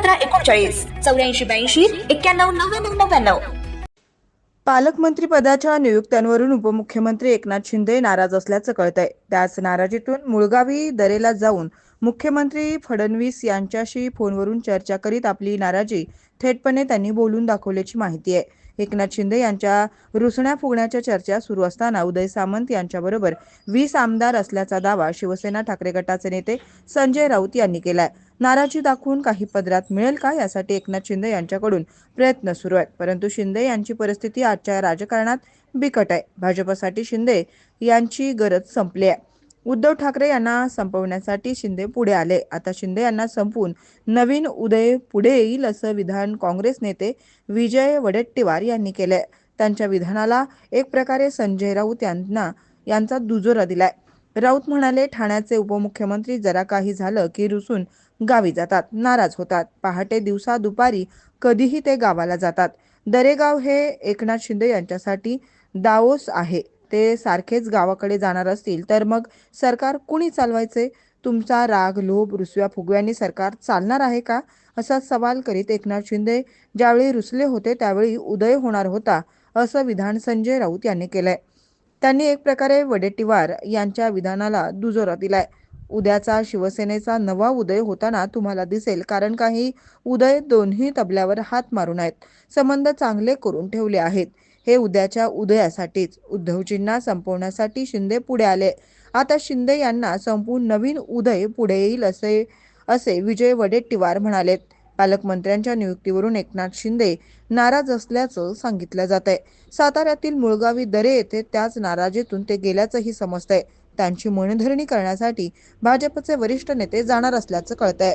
सतरा एकोणचाळीस चौऱ्याऐंशी ब्याऐंशी एक्क्याण्णव नव्याण्णव नव्याण्णव. पालकमंत्री पदाच्या नियुक्त्यांवरून उपमुख्यमंत्री एकनाथ शिंदे नाराज असल्याचं कळतंय. त्याच नाराजीतून मुळगावी दरेला जाऊन मुख्यमंत्री फडणवीस यांच्याशी फोनवरून चर्चा करीत आपली नाराजी थेटपणे त्यांनी बोलून दाखवल्याची माहिती आहे. एकनाथ शिंदे यांच्या रुसण्या फुगण्याच्या चर्चा सुरू असताना उदय सामंत यांच्याबरोबर वीस आमदार असल्याचा दावा शिवसेना ठाकरे गटाचे नेते संजय राऊत यांनी केलाय. नाराजी दाखवून काही पदरात मिळेल का यासाठी एकनाथ शिंदे यांच्याकडून प्रयत्न सुरू आहेत. परंतु शिंदे यांची परिस्थिती आजच्या राजकारणात बिकट आहे. भाजपसाठी शिंदे यांची गरज संपली आहे. उद्धव ठाकरे यांना संपवण्यासाठी शिंदे पुढे आले. आता शिंदे यांना संपवून नवीन उदय पुढे येईल असं विधान काँग्रेस नेते विजय वडेट्टीवार यांनी केले त्यांच्या विधानाला एक प्रकारे संजय राऊत यांना यांचा दुजोरा दिलाय. राऊत म्हणाले ठाण्याचे उपमुख्यमंत्री जरा काही झालं की रुसून गावी जातात नाराज होतात. पहाटे दिवसा दुपारी कधीही ते गावाला जातात. दरेगाव हे एकनाथ शिंदे यांच्यासाठी दाओस आहे. ते सारखेच गावाकडे जाणार असतील तर मग सरकार कुणी चालवायचे? तुमचा राग लोभ रुसव्या फुगव्यांनी सरकार चालणार आहे का? असा सवाल करीत एकनाथ शिंदे ज्यावेळी रुसले होते त्यावेळी उदय होणार होता असं विधान संजय राऊत यांनी केलंय. त्यांनी एक प्रकारे वडेट्टीवार यांच्या विधानाला दुजोरा दिलाय. उद्याचा शिवसेनेचा नवा उदय होताना तुम्हाला दिसेल कारण काही उदय दोन्ही तबल्यावर हात मारून आहेत. संबंध चांगले करून ठेवले आहेत. हे उद्याच्या उदयासाठीच उद्धवजींना संपवण्यासाठी शिंदे पुढे आले. आता शिंदे यांना संपून नवीन उदय पुढे येईल असे असे विजय वडेट्टीवार म्हणालेत पालकमंत्र्यांच्या नियुक्तीवरून एकनाथ शिंदे नाराज असल्याचं सांगितलं जात आहे साताऱ्यातील मुळगावी दरे येथे त्याच नाराजीतून ते गेल्याचंही समजतंय. त्यांची मनधरणी करण्यासाठी भाजपचे वरिष्ठ नेते जाणार असल्याचं कळत आहे